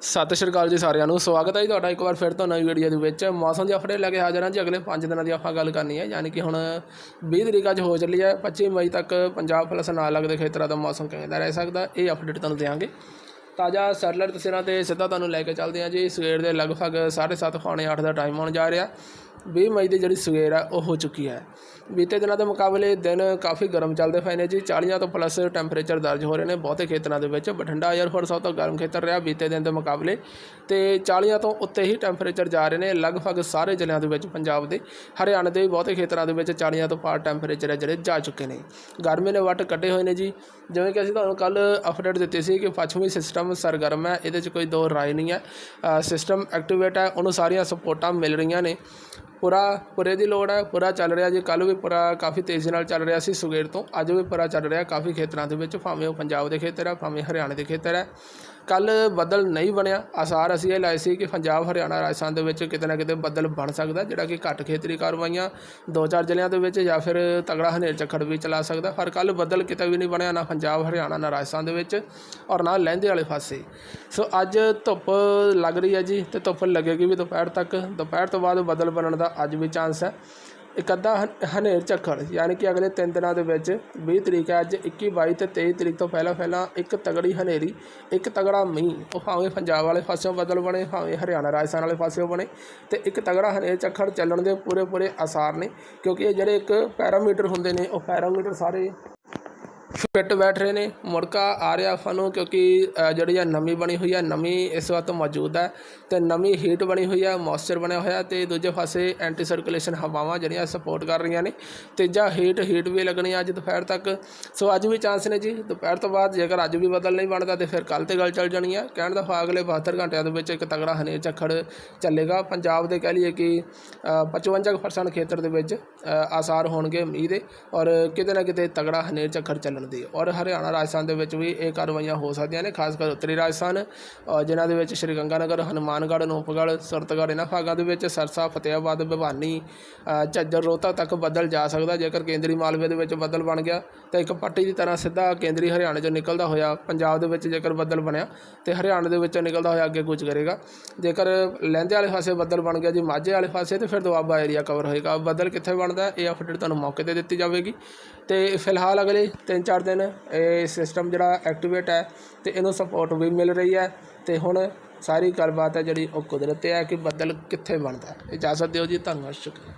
ਸਤਿ ਸ਼੍ਰੀ ਅਕਾਲ ਜੀ ਸਾਰਿਆਂ ਨੂੰ। ਸਵਾਗਤ ਹੈ ਜੀ ਤੁਹਾਡਾ ਇੱਕ ਵਾਰ ਫਿਰ ਤੋਂ ਨਵੀਂ ਵੀਡੀਓ ਦੇ ਵਿੱਚ। ਮੌਸਮ ਦੀ ਅਪਡੇਟ ਲੈ ਕੇ ਹਾਜ਼ਰ ਹਾਂ ਜੀ। ਅਗਲੇ 5 ਦਿਨਾਂ ਦੀ ਆਪਾਂ ਗੱਲ ਕਰਨੀ ਹੈ। ਯਾਨੀ ਕਿ ਹੁਣ 20 ਤਰੀਕ ਅੱਜ ਹੋ ਚੱਲੀ ਹੈ। 25 ਮਈ ਤੱਕ ਪੰਜਾਬ ਪਲਸ ਨਾਲ ਲੱਗਦੇ ਖੇਤਰਾਂ ਦਾ ਮੌਸਮ ਕਿਵੇਂ ਦਾ ਰਹਿ ਸਕਦਾ, ਇਹ ਅਪਡੇਟ ਤੁਹਾਨੂੰ ਦੇਵਾਂਗੇ ਤਾਜ਼ਾ ਸੈਟਲਾਈਟ ਤਸਵੀਰਾਂ ਤੇ ਸਿੱਧਾ ਤੁਹਾਨੂੰ ਲੈ ਕੇ ਚੱਲਦੇ ਹਾਂ ਜੀ। ਸਵੇਰ ਦੇ ਲਗਭਗ 7:30 ਪੌਣੇ 8 ਦਾ ਟਾਈਮ ਹੋਣ ਜਾ ਰਿਹਾ। 20 ਮਈ ਦੀ ਜਿਹੜੀ ਸਵੇਰ ਹੈ ਉਹ ਹੋ ਚੁੱਕੀ ਹੈ। ਬੀਤੇ ਦਿਨਾਂ ਦੇ ਮੁਕਾਬਲੇ ਦਿਨ ਕਾਫੀ ਗਰਮ ਚੱਲਦੇ ਪਏ ਨੇ ਜੀ। 40 ਤੋਂ ਪਲੱਸ ਟੈਂਪਰੇਚਰ ਦਰਜ ਹੋ ਰਹੇ ਨੇ ਬਹੁਤੇ ਖੇਤਰਾਂ ਦੇ ਵਿੱਚ। ਬਠਿੰਡਾ ਏਅਰਫੋਰਟ ਸਭ ਤੋਂ ਗਰਮ ਖੇਤਰ ਰਿਹਾ ਬੀਤੇ ਦਿਨ ਦੇ ਮੁਕਾਬਲੇ। ਤੇ 40 ਤੋਂ ਉੱਤੇ ਹੀ ਟੈਂਪਰੇਚਰ ਜਾ ਰਹੇ ਨੇ ਲਗਭਗ ਸਾਰੇ ਜ਼ਿਲ੍ਹਿਆਂ ਦੇ ਵਿੱਚ, ਪੰਜਾਬ ਦੇ। ਹਰਿਆਣਾ ਦੇ ਵੀ ਬਹੁਤੇ ਖੇਤਰਾਂ ਦੇ ਵਿੱਚ 40 ਤੋਂ ਪਾਰ ਟੈਂਪਰੇਚਰ ਹੈ ਜਿਹੜੇ ਜਾ ਚੁੱਕੇ ਨੇ। ਗਰਮੀ ਨੇ ਵੱਟ ਕੱਢੇ ਹੋਏ ਨੇ ਜੀ। ਜਿਵੇਂ ਕਿ ਅਸੀਂ ਤੁਹਾਨੂੰ ਕੱਲ ਅਪਡੇਟ ਦਿੱਤੀ ਸੀ ਕਿ ਪੱਛਮੀ ਸਿਸਟਮ ਸਰਗਰਮ ਹੈ, ਇਹਦੇ 'ਚ ਕੋਈ ਦੋ ਰਾਏ ਨਹੀਂ ਹੈ। ਸਿਸਟਮ ਐਕਟੀਵੇਟ ਹੈ, ਉਹਨੂੰ ਸਾਰੀਆਂ ਸਪੋਰਟਾਂ ਮਿਲ ਰਹੀਆਂ ਨੇ। ਪੂਰਾ, ਪੂਰੇ ਦੀ ਲੋੜ ਹੈ, ਪੂਰਾ ਚੱਲ ਰਿਹਾ ਜੀ। ਕੱਲ ਵੀ ਪੂਰਾ ਕਾਫੀ ਤੇਜ਼ੀ ਨਾਲ ਚੱਲ ਰਿਹਾ ਸੀ ਸਵੇਰ ਤੋਂ। ਅੱਜ ਵੀ ਪੂਰਾ ਚੱਲ ਰਿਹਾ, ਕਾਫੀ ਖੇਤਰਾਂ ਦੇ ਵਿੱਚ, ਭਾਵੇਂ ਉਹ ਪੰਜਾਬ ਦੇ ਖੇਤਰ ਹੈ, ਭਾਵੇਂ ਹਰਿਆਣਾ ਦੇ ਖੇਤਰ ਹੈ। ਕੱਲ ਬੱਦਲ ਨਹੀਂ ਬਣਿਆ। ਆਸਾਰ ਅਸੀਂ ਇਹ ਲਾਏ ਸੀ ਕਿ ਪੰਜਾਬ ਹਰਿਆਣਾ ਰਾਜਸਥਾਨ ਦੇ ਵਿੱਚ ਕਿਤੇ ਨਾ ਕਿਤੇ ਬੱਦਲ ਬਣ ਸਕਦਾ, ਜਿਹੜਾ ਕਿ ਘੱਟ ਖੇਤਰੀ ਕਾਰਵਾਈਆਂ ਦੋ ਚਾਰ ਜ਼ਿਲ੍ਹਿਆਂ ਦੇ ਵਿੱਚ ਜਾਂ ਫਿਰ ਤਗੜਾ ਹਨੇਰ ਝੱਖੜ ਵੀ ਚਲਾ ਸਕਦਾ। ਪਰ ਕੱਲ ਬੱਦਲ ਕਿਤੇ ਵੀ ਨਹੀਂ ਬਣਿਆ, ਨਾ ਪੰਜਾਬ, ਹਰਿਆਣਾ, ਨਾ ਰਾਜਸਥਾਨ ਦੇ ਵਿੱਚ ਔਰ ਨਾ ਲਹਿੰਦੇ ਵਾਲੇ ਪਾਸੇ। ਸੋ ਅੱਜ ਧੁੱਪ ਲੱਗ ਰਹੀ ਹੈ ਜੀ ਤੇ ਧੁੱਪ ਲੱਗੇਗੀ ਵੀ ਦੁਪਹਿਰ ਤੱਕ। ਦੁਪਹਿਰ ਤੋਂ ਬਾਅਦ ਬੱਦਲ ਬਣਨ ਦਾ ਅੱਜ ਵੀ ਚਾਂਸ ਹੈ। ਇੱਕ ਅੱਧਾ ਹਨ- ਹਨੇਰ ਝੱਖੜ, ਯਾਨੀ ਕਿ ਅਗਲੇ ਤਿੰਨ ਦਿਨਾਂ ਦੇ ਵਿੱਚ 20 ਤਰੀਕ ਹੈ ਅੱਜ 21 22 ਤੇ 23 ਤਰੀਕ ਤੋਂ ਪਹਿਲਾਂ ਪਹਿਲਾਂ ਇੱਕ ਤਗੜੀ ਹਨੇਰੀ, ਇੱਕ ਤਗੜਾ ਮੀਂਹ, ਉਹ ਭਾਵੇਂ ਪੰਜਾਬ ਵਾਲੇ ਪਾਸਿਓਂ ਬਦਲ ਬਣੇ, ਭਾਵੇਂ ਹਰਿਆਣਾ, ਰਾਜਸਥਾਨ ਵਾਲੇ ਪਾਸਿਓਂ ਬਣੇ ਤੇ ਇੱਕ ਤਗੜਾ ਹਨੇਰ ਝੱਖੜ ਚੱਲਣ ਦੇ ਪੂਰੇ ਪੂਰੇ ਆਸਾਰ ਨੇ ਕਿਉਂਕਿ ਇਹ ਜਿਹੜੇ ਇੱਕ ਪੈਰਾਮੀਟਰ ਹੁੰਦੇ ਨੇ, ਉਹ ਪੈਰਾਮੀਟਰ ਸਾਰੇ ਫਿੱਟ ਬੈਠ ਰਹੇ ਨੇ ਮੁੜਕਾ ਆ ਰਿਹਾ ਸਾਨੂੰ ਕਿਉਂਕਿ ਜਿਹੜੀ ਆ ਨਮੀ ਬਣੀ ਹੋਈ ਆ ਨਮੀ ਇਸ ਵਕਤ ਮੌਜੂਦ ਹੈ ਤੇ ਨਮੀ ਹੀਟ ਬਣੀ ਹੋਈ ਹੈ ਮੌਇਸਚਰ ਬਣਿਆ ਹੋਇਆ ਤੇ ਦੂਜੇ ਪਾਸੇ ਐਂਟੀ ਸਰਕੂਲੇਸ਼ਨ ਹਵਾਵਾਂ ਜਿਹੜੀਆਂ ਸਪੋਰਟ ਕਰ ਰਹੀਆਂ ਨੇ ਤੀਜਾ ਹੀਟ ਹੀਟ ਵੀ ਲੱਗਣੀ ਅੱਜ ਦੁਪਹਿਰ ਤੱਕ। ਸੋ ਅੱਜ ਵੀ ਚਾਂਸ ਨੇ ਜੀ ਦੁਪਹਿਰ ਤੋਂ ਬਾਅਦ ਜੇਕਰ ਅੱਜ ਵੀ ਬਦਲ ਨਹੀਂ ਬਣਦਾ ਤੇ ਫਿਰ ਕੱਲ ਤੇ ਗੱਲ ਚੱਲ ਜਾਣੀ ਆ। ਕਹਿਣ ਦਾ ਭਾਵ ਅਗਲੇ 72 ਘੰਟਿਆਂ ਦੇ ਵਿੱਚ ਇੱਕ ਤਗੜਾ ਹਨੇਰ ਝੱਖੜ ਚੱਲੇਗਾ। ਪੰਜਾਬ ਦੇ ਕਹਿ ਲਈਏ ਕਿ ਅ, 55% ਖੇਤਰ ਦੇ ਵਿੱਚ ਆਸਾਰ ਹੋਣਗੇ ਮੀਂਹ ਦੇ ਔਰ ਕਿਤੇ ਨਾ ਕਿਤੇ ਤਗੜਾ ਹਨੇਰ ਝੱਖੜ ਚੱਲਣ ਦੀ। ਔਰ ਹਰਿਆਣਾ ਰਾਜਸਥਾਨ ਦੇ ਵਿੱਚ ਵੀ ਇਹ ਕਾਰਵਾਈਆਂ ਹੋ ਸਕਦੀਆਂ ਨੇ ਖਾਸ ਕਰ ਉੱਤਰੀ ਰਾਜਸਥਾਨ ਅ, ਜਿਨ੍ਹਾਂ ਦੇ ਵਿੱਚ ਸ਼੍ਰੀ ਗੰਗਾਨਗਰ ਹਨੂਮਾਨਗੜ੍ਹ ਅਨੂਪਗੜ੍ਹ ਸੁਰਤਗੜ੍ਹ ਇਹਨਾਂ ਭਾਗਾਂ ਦੇ ਵਿੱਚ ਸਰਸਾ ਫਤਿਆਬਾਦ ਭਿਵਾਨੀ ਝੱਜਰ ਰੋਹਤਾ ਤੱਕ ਬੱਦਲ ਜਾ ਸਕਦਾ ਜੇਕਰ ਕੇਂਦਰੀ ਮਾਲਵੇ ਦੇ ਵਿੱਚ ਬੱਦਲ ਬਣ ਗਿਆ ਤਾਂ ਇੱਕ ਪੱਟੀ ਦੀ ਤਰ੍ਹਾਂ ਸਿੱਧਾ ਕੇਂਦਰੀ ਹਰਿਆਣੇ 'ਚੋਂ ਨਿਕਲਦਾ ਹੋਇਆ ਪੰਜਾਬ ਦੇ ਵਿੱਚ ਜੇਕਰ ਬੱਦਲ ਬਣਿਆ ਤੇ ਹਰਿਆਣੇ ਦੇ ਵਿੱਚੋਂ ਨਿਕਲਦਾ ਹੋਇਆ ਅੱਗੇ ਕੁਝ ਕਰੇਗਾ। ਜੇਕਰ ਲਹਿੰਦੇ ਵਾਲੇ ਪਾਸੇ ਬੱਦਲ ਬਣ ਗਿਆ ਜੀ ਮਾਝੇ ਵਾਲੇ ਪਾਸੇ ਤੇ ਫਿਰ ਦੁਆਬਾ ਏਰੀਆ ਕਵਰ ਹੋਏਗਾ। ਬੱਦਲ ਕਿੱਥੇ ਬਣਦਾ ਇਹ ਅਪਡੇਟ ਤੁਹਾਨੂੰ ਮੌਕੇ ਤੇ ਦਿੱਤੀ ਜਾਵੇਗੀ। ਤੇ ਫਿਲਹਾਲ ਅਗਲੇ 3-4 ਕਰਦੇ ਨੇ, ਇਹ ਸਿਸਟਮ ਜਿਹੜਾ ਐਕਟੀਵੇਟ ਹੈ ਤੇ ਇਹਨੂੰ ਸਪੋਰਟ ਵੀ ਮਿਲ ਰਹੀ ਹੈ ਤੇ ਹੁਣ ਸਾਰੀ ਗੱਲਬਾਤ ਹੈ ਜਿਹੜੀ ਉਹ ਕੁਦਰਤ ਤੇ ਹੈ ਕਿ ਬੱਦਲ ਕਿੱਥੇ ਬਣਦਾ ਹੈ। ਇਜਾਜ਼ਤ ਦਿਓ ਜੀ, ਧੰਨਵਾਦ, ਸ਼ੁਕਰੀਆ।